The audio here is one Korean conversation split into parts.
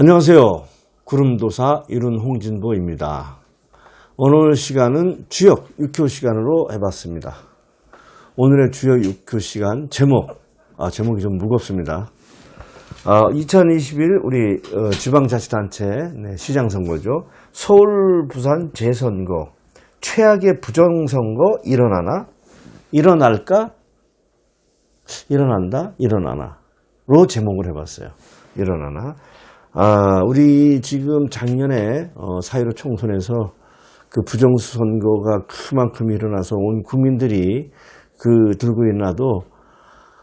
안녕하세요. 구름도사 이룬 홍진보입니다. 오늘 시간은 주역 6교 시간으로 해봤습니다. 오늘의 주역 6교 시간 제목, 아, 제목이 좀 무겁습니다. 아, 2021 우리 어, 지방자치단체 네, 시장선거죠. 서울, 부산 재선거, 최악의 부정선거 일어나나? 일어날까? 일어난다? 일어나나? 로 제목을 해봤어요. 일어나나? 아, 우리 지금 작년에 어, 사회로 총선에서 그 부정수 선거가 그만큼 일어나서 온 국민들이 그 들고 일어나도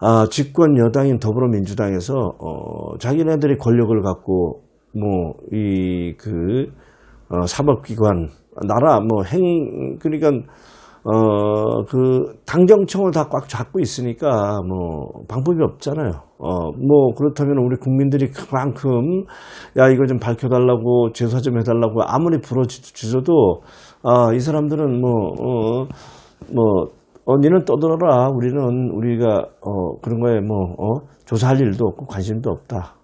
아, 집권 여당인 더불어민주당에서 어, 자기네들이 권력을 갖고 뭐 이그 어, 사법기관 나라 뭐 행 그러니까 어, 그, 당정청을 다 꽉 잡고 있으니까, 뭐, 방법이 없잖아요. 어, 뭐, 그렇다면 우리 국민들이 그만큼, 야, 이거 좀 밝혀달라고, 제사 좀 해달라고, 아무리 부러지셔도, 아, 이 사람들은 뭐, 어, 뭐, 어, 니는 떠들어라. 우리는, 우리가, 어, 그런 거에 뭐, 어, 조사할 일도 없고 관심도 없다.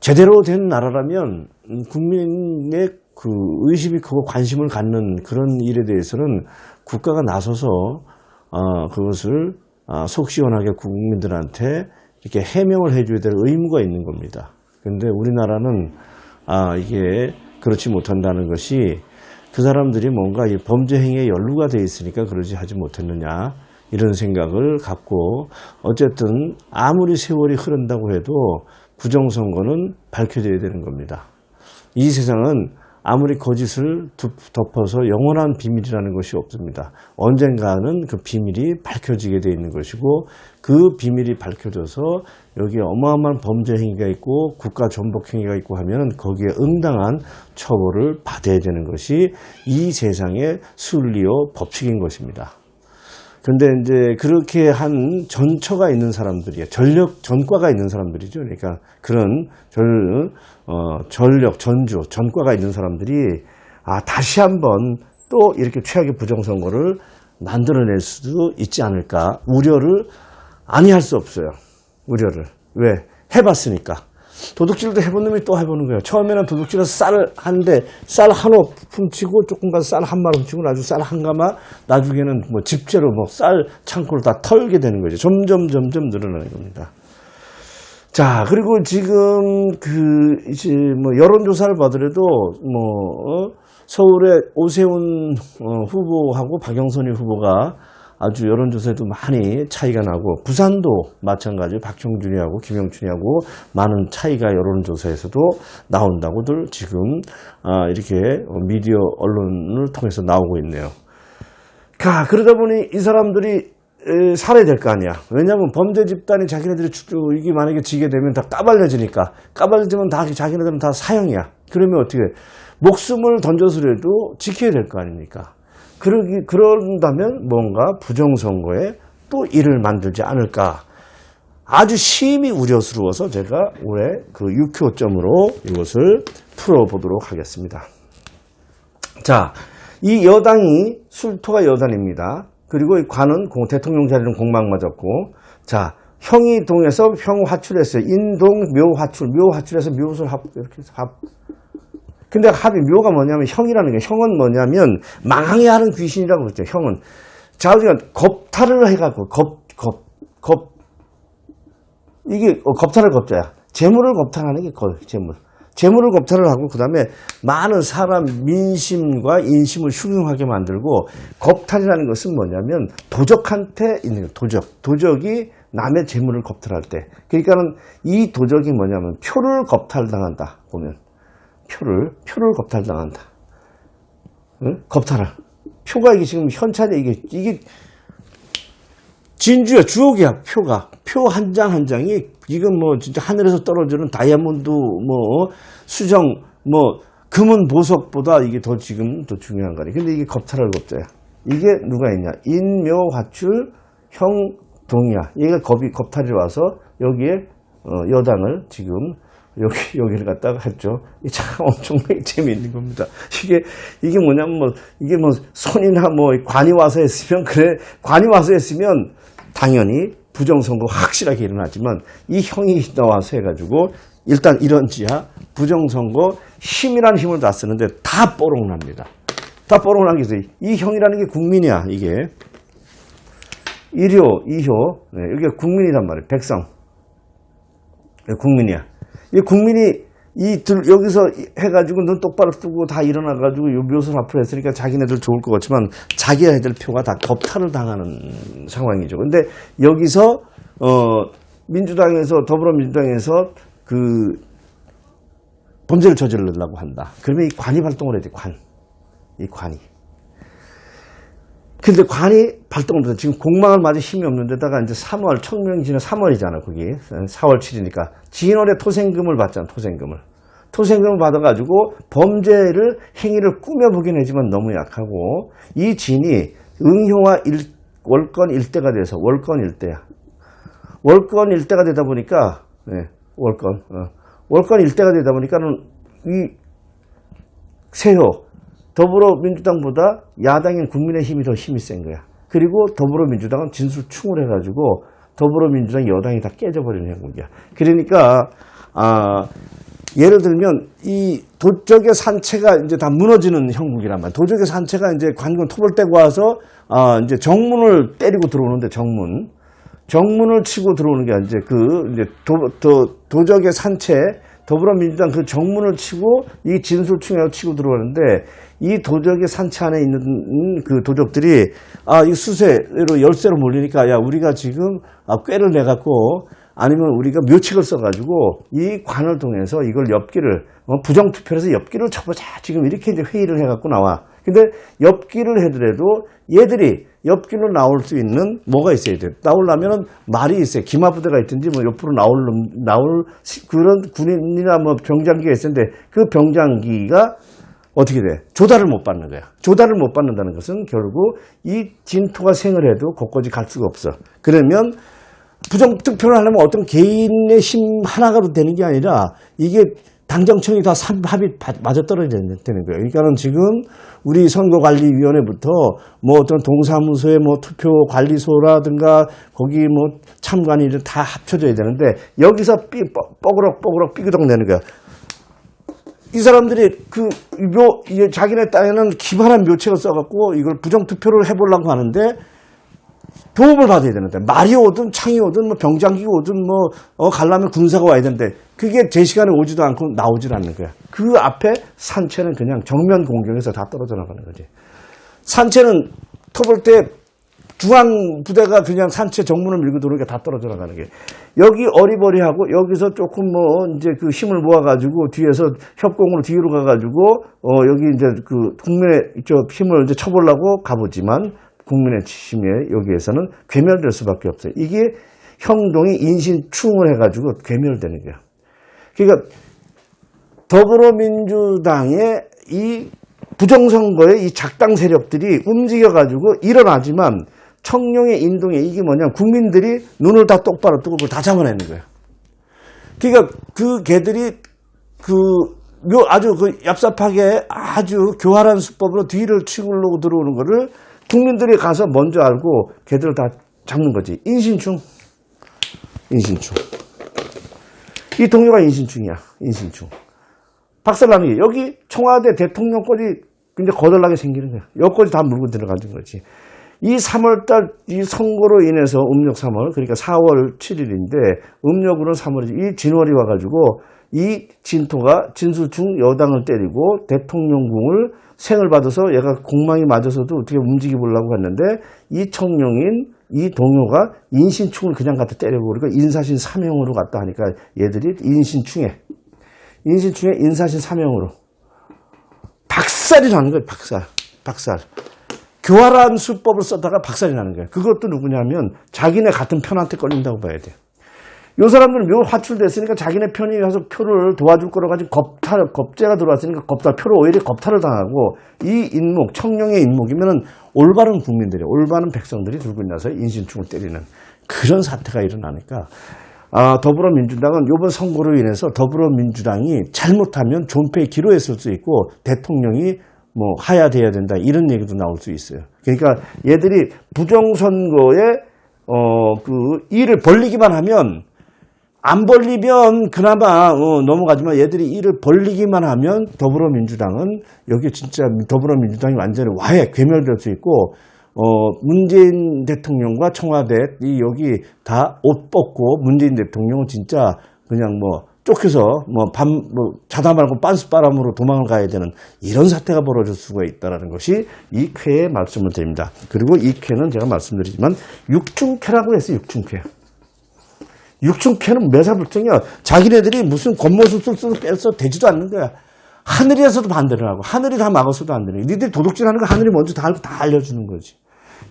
제대로 된 나라라면 음, 국민의 그 의심이 크고 관심을 갖는 그런 일에 대해서는 국가가 나서서 어, 그것을 어, 속 시원하게 국민들한테 이렇게 해명을 해줘야 될 의무가 있는 겁니다. 그런데 우리나라는 아 이게 그렇지 못한다는 것이 그 사람들이 뭔가 이 범죄 행위에 연루가 돼 있으니까 그러지 하지 못했느냐 이런 생각을 갖고 어쨌든 아무리 세월이 흐른다고 해도 부정선거는 밝혀져야 되는 겁니다. 이 세상은 아무리 거짓을 두- 덮어서 영원한 비밀이라는 것이 없습니다. 언젠가는 그 비밀이 밝혀지게 되어 있는 것이고 그 비밀이 밝혀져서 여기에 어마어마한 범죄 행위가 있고 국가 전복 행위가 있고 하면 거기에 응당한 처벌을 받아야 되는 것이 이 세상의 순리요 법칙인 것입니다. 근데 이제 그렇게 한 전처가 있는 사람들이에요. 전력, 전과가 있는 사람들이죠. 그러니까 그런 전, 어, 전력, 전주, 전과가 있는 사람들이 아, 다시 한번 또 이렇게 최악의 부정선거를 만들어낼 수도 있지 않을까. 우려를 아니 할 수 없어요. 우려를. 왜? 해봤으니까. 도둑질도 해본 놈이 또 해보는 거예요. 처음에는 도둑질에서 쌀한 대, 쌀 한 호 훔치고 조금 가서 쌀 한 마리 훔치고 아주 쌀한 가마 나중에는 뭐 집재로 뭐 쌀 창고를 다 털게 되는 거죠. 점점 점점 늘어나는 겁니다. 자, 그리고 지금 그 이제 뭐 여론조사를 봐더라도 뭐 어? 서울의 오세훈 어, 후보하고 박영선이 후보가 아주 여론조사에도 많이 차이가 나고 부산도 마찬가지로 박형준이하고 김영춘이하고 많은 차이가 여론조사에서도 나온다고들 지금 아, 이렇게 미디어 언론을 통해서 나오고 있네요. 가 그러다 보니 이 사람들이 에, 살아야 될거 아니야. 왜냐하면 범죄 집단이 자기네들이 주- 이게 만약에 지게 되면 다 까발려지니까 까발려지면 다 자기네들은 다 사형이야. 그러면 어떻게 목숨을 던져서라도 지켜야 될 거 아닙니까? 그러기 그런다면 뭔가 부정선거에 또 일을 만들지 않을까. 아주 심히 우려스러워서 제가 올해 그 6호점으로 이것을 풀어보도록 하겠습니다. 자, 이 여당이 술토가 여단입니다. 그리고 이 관은 공- 대통령 자리는 공방 맞았고, 자, 형이 동에서 형 화출했어요. 인동 묘 화출, 묘 화출해서 묘술 합, 이렇게 합. 근데 합이 묘가 뭐냐면 형이라는 게 형은 뭐냐면 망해하는 귀신이라고 그랬죠. 형은. 자, 우리가 겁탈을 해갖고, 겁, 겁, 겁. 이게 어, 겁탈을 겁자야. 재물을 겁탈하는 게 거, 재물. 재물을 겁탈을 하고 그 다음에 많은 사람 민심과 인심을 흉흉하게 만들고 겁탈이라는 것은 뭐냐면 도적한테 있는 거, 도적. 도적이 남의 재물을 겁탈할 때. 그러니까는 이 도적이 뭐냐면 표를 겁탈당한다. 보면 표를 표를 겁탈당한다. 응? 겁탈을. 표가 이게 지금 현찰에 이게 이게 진주야, 주옥이야, 표가. 표 한 장한 장이, 이건 뭐, 진짜 하늘에서 떨어지는 다이아몬드, 뭐, 수정, 뭐, 금은 보석보다 이게 더 지금 더 중요한 거네. 근데 이게 겁탈할 겁자야. 이게 누가 있냐? 인묘화출, 형동이야. 얘가 겁이, 겁탈이 와서 여기에, 어, 여당을 지금, 여기, 여기를 갖다가 했죠. 이게 참 엄청나게 재미있는 겁니다. 이게, 이게 뭐냐면 뭐, 이게 뭐, 손이나 뭐, 관이 와서 했으면, 그래, 관이 와서 했으면, 당연히 부정선거 확실하게 일어나지만 이 형이 나와서 해가지고 일단 이런 지하 부정선거 힘이라는 힘을 다 쓰는데 다 뽀록납니다. 다 뽀록난 게 있어요. 이 형이라는 게 국민이야 이게 1호, 2호 네, 이게 국민이란 말이에요. 백성 네, 국민이야. 이 국민이 이 들, 여기서 해가지고 눈 똑바로 뜨고 다 일어나가지고 요 묘소를 앞으로 했으니까 자기네들 좋을 것 같지만 자기네들 표가 다 겁탈을 당하는 상황이죠. 근데 여기서, 어, 민주당에서, 더불어민주당에서 그 범죄를 저지르려고 한다. 그러면 이 관이 발동을 해야 돼, 관. 이 관이. 근데 관이 발동을 못해. 지금 공망을 맞아 힘이 없는데다가 이제 3월, 청명진은 3월이잖아, 거기. 4월 7일이니까. 진월에 토생금을 받잖아, 토생금을. 토생금을 받아가지고 범죄를, 행위를 꾸며보긴 하지만 너무 약하고, 이 진이 응효와 일, 월권 일대가 돼서, 월권 일대야. 월권 일대가 되다 보니까, 네, 월권, 어. 월권 일대가 되다 보니까 는 이 세호, 더불어민주당보다 야당인 국민의힘이 더 힘이 센 거야. 그리고 더불어민주당은 진술충을 해가지고 더불어민주당 여당이 다 깨져버리는 형국이야. 그러니까 아 예를 들면 이 도적의 산채가 이제 다 무너지는 형국이란 말이야. 도적의 산채가 이제 관군 톱을 떼고 와서 아 이제 정문을 때리고 들어오는데 정문 정문을 치고 들어오는 게 이제 그 이제 도, 도, 도적의 산채 더불어민주당 그 정문을 치고 이 진술충에 치고 들어오는데 이 도적의 산채 안에 있는 그 도적들이 아 이 수세로 열쇠로 몰리니까 야 우리가 지금 아, 꾀를 내 갖고 아니면 우리가 묘책을 써가지고 이 관을 통해서 이걸 엽기를 어, 부정투표해서 엽기를 쳐보자 지금 이렇게 이제 회의를 해갖고 나와. 근데 엽기를 해더라도 얘들이 엽기로 나올 수 있는 뭐가 있어야 돼. 나오려면은 말이 있어요. 기마부대가 있든지 뭐 옆으로 나올 놈- 나올 시- 그런 군인이나 뭐 병장기가 있었는데 그 병장기가 어떻게 돼? 조달을 못 받는 거야. 조달을 못 받는다는 것은 결국 이 진토가 생을 해도 곳곳이 갈 수가 없어. 그러면 부정 투표를 하려면 어떤 개인의 힘 하나가 되는 게 아니라 이게 당정청이 다 바- 맞아떨어져야 되는 거예요. 그러니까는 지금 우리 선거관리위원회부터 뭐 어떤 동사무소의 뭐 투표관리소라든가 거기 뭐 참관이 다 합쳐져야 되는데 여기서 삐, 뻐- 뻐그럭 뻐그럭 삐그덕 내는 거야. 이 사람들이 그 묘, 자기네 땅에는 기반한 묘책을 써갖고 이걸 부정투표를 해보려고 하는데 도움을 받아야 되는데 말이 오든 창이 오든 뭐 병장기가 오든 뭐 어, 가려면 군사가 와야 되는데 그게 제 시간에 오지도 않고 나오질 않는 거야. 그 앞에 산채는 그냥 정면 공격에서 다 떨어져 나가는 거지. 산채는 터볼 때 중앙 부대가 그냥 산채 정문을 밀고 들어오니까 다 떨어져 나가는 게 여기 어리버리하고 여기서 조금 뭐 이제 그 힘을 모아가지고 뒤에서 협공으로 뒤로 가가지고 어 여기 이제 그 국민의 저 힘을 이제 쳐보려고 가보지만 국민의 힘에 여기에서는 괴멸될 수밖에 없어요. 이게 형동이 인신충을 해가지고 괴멸되는 거야. 그러니까 더불어민주당의 이 부정선거의 이 작당 세력들이 움직여가지고 일어나지만 청룡의 인동에 이게 뭐냐 국민들이 눈을 다 똑바로 뜨고 그걸 다 잡아내는 거예요. 그러니까 그 개들이 그 묘, 아주 그 얍삽하게 아주 교활한 수법으로 뒤를 치우려고 들어오는 거를 국민들이 가서 먼저 알고 개들을 다 잡는 거지. 인신충. 인신충. 이 동료가 인신충이야. 인신충. 게 여기 청와대 대통령권이 근데 거덜나게 생기는 거야. 여기까지 다 물고 들어가는 거지. 이 3월달 이 선거로 인해서 음력 3월 그러니까 4월 7일인데 음력으로는 3월이지. 이 진월이 와가지고 이 진토가 진수충 여당을 때리고 대통령궁을 생을 받아서 얘가 공망이 맞아서도 어떻게 움직여 보려고 했는데 이 청룡인 이 동료가 인신충을 그냥 갖다 때려버리고 인사신 사명으로 갔다 하니까 얘들이 인신충에 인신충에 인사신 사명으로 박살이 나는 거예요. 박살. 박살. 교활한 수법을 썼다가 박살이 나는 거예요. 그것도 누구냐면 자기네 같은 편한테 걸린다고 봐야 돼요. 요 사람들은 묘 화출됐으니까 자기네 편이 가서 표를 도와줄 거라 가지고 겁탈, 겁재가 들어왔으니까 겁탈, 표를 오히려 겁탈을 당하고 이 인목, 청룡의 인목이면은 올바른 국민들이, 올바른 백성들이 들고 나서 인신충을 때리는 그런 사태가 일어나니까 아, 더불어민주당은 이번 선거로 인해서 더불어민주당이 잘못하면 존폐의 기로에 쓸수 있고 대통령이 뭐 하야돼야 된다 이런 얘기도 나올 수 있어요. 그러니까 얘들이 부정선거에 어, 그 일을 벌리기만 하면 안 벌리면 그나마 어, 넘어가지만 얘들이 이를 벌리기만 하면 더불어민주당은 여기 진짜 더불어민주당이 완전히 와해 괴멸될 수 있고 어, 문재인 대통령과 청와대 이 여기 다 옷 벗고 문재인 대통령은 진짜 그냥 뭐 쫓겨서 뭐밤 뭐 자다 말고 빤스바람으로 도망을 가야 되는 이런 사태가 벌어질 수가 있다라는 것이 이 쾌의 말씀을 드립니다. 그리고 이 쾌는 제가 말씀드리지만 육중쾌라고 해서 육중쾌. 육중캐는 매사불통이야. 자기네들이 무슨 쓸쓸 빼서 되지도 않는 거야. 하늘에서도 반대를 하고 하늘이 다 막아서도 안 되는 거야. 니들 도둑질하는 거 하늘이 먼저 다 알고 다 알려주는 거지.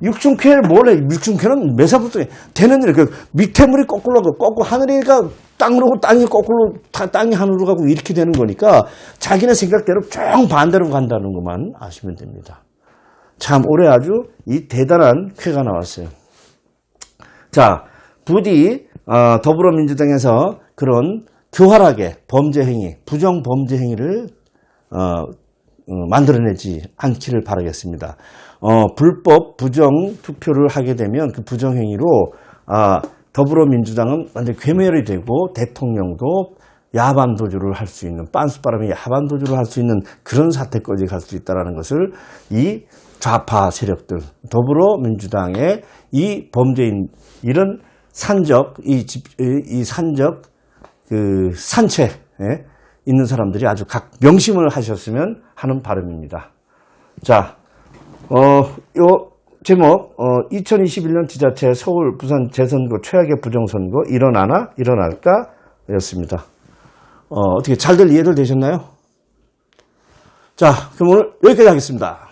육중캐를 뭘 해? 육중캐는 매사불통이 되는 일. 그 밑에 물이 거꾸로 가고 거꾸로 하늘이가 땅으로 땅이 거꾸로 다- 땅이 하늘로 가고 이렇게 되는 거니까 자기네 생각대로 쭉 반대로 간다는 것만 아시면 됩니다. 참 올해 아주 이 대단한 쾌가 나왔어요. 자, 부디 어, 더불어민주당에서 그런 교활하게 범죄 행위, 부정 범죄 행위를 어, 어, 만들어내지 않기를 바라겠습니다. 어, 불법 부정 투표를 하게 되면 그 부정 행위로 아, 더불어민주당은 완전 히 괴멸이 되고 대통령도 야반 도주를 할 수 있는 빤스바람에 야반 도주를 할 수 있는 그런 사태까지 갈 수 있다는 것을 이 좌파 세력들 더불어민주당의 이 범죄인 이런 산적 이, 집, 이- 이 산적 그 산채에 있는 사람들이 아주 각 명심을 하셨으면 하는 바람입니다. 자, 어, 요 제목, 어, 2021년 지자체 서울, 부산 재선거 최악의 부정선거 일어나나 일어날까 였습니다. 어, 어떻게 잘들 이해들 되셨나요? 자, 그럼 오늘 여기까지 하겠습니다.